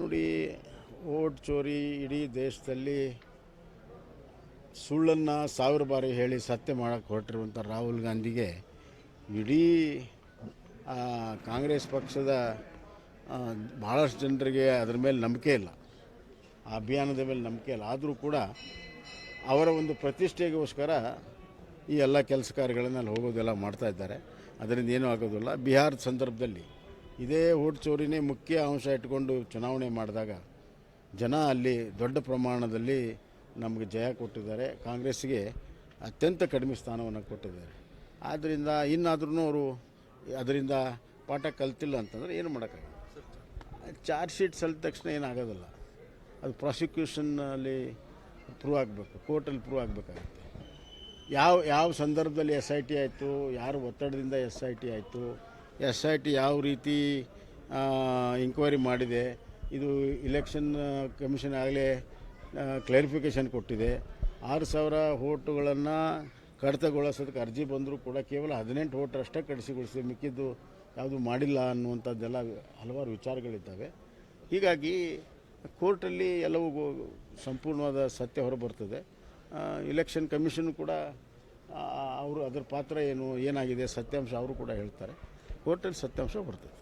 ನೋಡಿ ಓಟ್ ಚೋರಿ ಇಡೀ ದೇಶದಲ್ಲಿ ಸುಳ್ಳನ್ನು ಸಾವಿರ ಬಾರಿ ಹೇಳಿ ಸತ್ಯ ಮಾಡೋಕ್ಕೆ ಹೊರಟಿರುವಂಥ ರಾಹುಲ್ ಗಾಂಧಿಗೆ ಇಡೀ ಕಾಂಗ್ರೆಸ್ ಪಕ್ಷದ ಭಾಳಷ್ಟು ಜನರಿಗೆ ಅದರ ಮೇಲೆ ನಂಬಿಕೆ ಇಲ್ಲ. ಆ ಅಭಿಯಾನದ ಮೇಲೆ ನಂಬಿಕೆ ಇಲ್ಲ. ಆದರೂ ಕೂಡ ಅವರ ಒಂದು ಪ್ರತಿಷ್ಠೆಗೋಸ್ಕರ ಈ ಎಲ್ಲ ಕೆಲಸ ಕಾರ್ಯಗಳನ್ನು ಅಲ್ಲಿ ಹೋಗೋದೆಲ್ಲ ಮಾಡ್ತಾ ಇದ್ದಾರೆ. ಅದರಿಂದ ಏನೂ ಆಗೋದಿಲ್ಲ. ಬಿಹಾರದ ಸಂದರ್ಭದಲ್ಲಿ ಇದೇ ಓಟ್ ಮುಖ್ಯ ಅಂಶ ಇಟ್ಕೊಂಡು ಚುನಾವಣೆ ಮಾಡಿದಾಗ ಜನ ಅಲ್ಲಿ ದೊಡ್ಡ ಪ್ರಮಾಣದಲ್ಲಿ ನಮಗೆ ಜಯ ಕೊಟ್ಟಿದ್ದಾರೆ. ಕಾಂಗ್ರೆಸ್ಗೆ ಅತ್ಯಂತ ಕಡಿಮೆ ಸ್ಥಾನವನ್ನು ಕೊಟ್ಟಿದ್ದಾರೆ. ಆದ್ದರಿಂದ ಇನ್ನಾದ್ರೂ ಅವರು ಅದರಿಂದ ಪಾಠ ಕಲ್ತಿಲ್ಲ ಅಂತಂದರೆ ಏನು ಮಾಡೋಕ್ಕಾಗಲ್ಲ. ಚಾರ್ಜ್ ಶೀಟ್ ಸಲ್ಲಿದ ತಕ್ಷಣ ಏನಾಗೋದಿಲ್ಲ. ಅದು ಪ್ರಾಸಿಕ್ಯೂಷನ್ನಲ್ಲಿ ಪ್ರೂವ್ ಆಗಬೇಕು, ಕೋರ್ಟಲ್ಲಿ ಪ್ರೂವ್ ಆಗಬೇಕಾಗುತ್ತೆ. ಯಾವ ಯಾವ ಸಂದರ್ಭದಲ್ಲಿ ಎಸ್ ಐ ಟಿ ಆಯಿತು, ಯಾರು ಒತ್ತಡದಿಂದ ಎಸ್ ಐ ಟಿ ಆಯಿತು ಎಸ್ ಐ ಟಿ ಯಾವ ರೀತಿ ಇನ್ಕ್ವೈರಿ ಮಾಡಿದೆ. ಇದು ಇಲೆಕ್ಷನ್ ಕಮಿಷನ್ ಆಗಲೇ ಕ್ಲಾರಿಫಿಕೇಷನ್ ಕೊಟ್ಟಿದೆ. ಆರು ಸಾವಿರ ಓಟುಗಳನ್ನು ಕಡಿತಗೊಳಿಸೋದಕ್ಕೆ ಅರ್ಜಿ ಬಂದರೂ ಕೂಡ ಕೇವಲ ಹದಿನೆಂಟು ಓಟರ್ ಅಷ್ಟೇ ಕಡಿಸಿಗೊಳಿಸಿ ಮಿಕ್ಕಿದ್ದು ಯಾವುದು ಮಾಡಿಲ್ಲ ಅನ್ನುವಂಥದ್ದೆಲ್ಲ ಹಲವಾರು ವಿಚಾರಗಳಿದ್ದಾವೆ. ಹೀಗಾಗಿ ಕೋರ್ಟಲ್ಲಿ ಎಲ್ಲವೂ ಸಂಪೂರ್ಣವಾದ ಸತ್ಯ ಹೊರಬರ್ತದೆ. ಇಲೆಕ್ಷನ್ ಕಮಿಷನ್ ಕೂಡ ಅವರು ಅದರ ಪಾತ್ರ ಏನು, ಏನಾಗಿದೆ, ಸತ್ಯಾಂಶ ಅವರು ಕೂಡ ಹೇಳ್ತಾರೆ. ಕೋರ್ಟಲ್ಲಿ ಸತ್ಯಾಂಶ ಬರ್ತದೆ.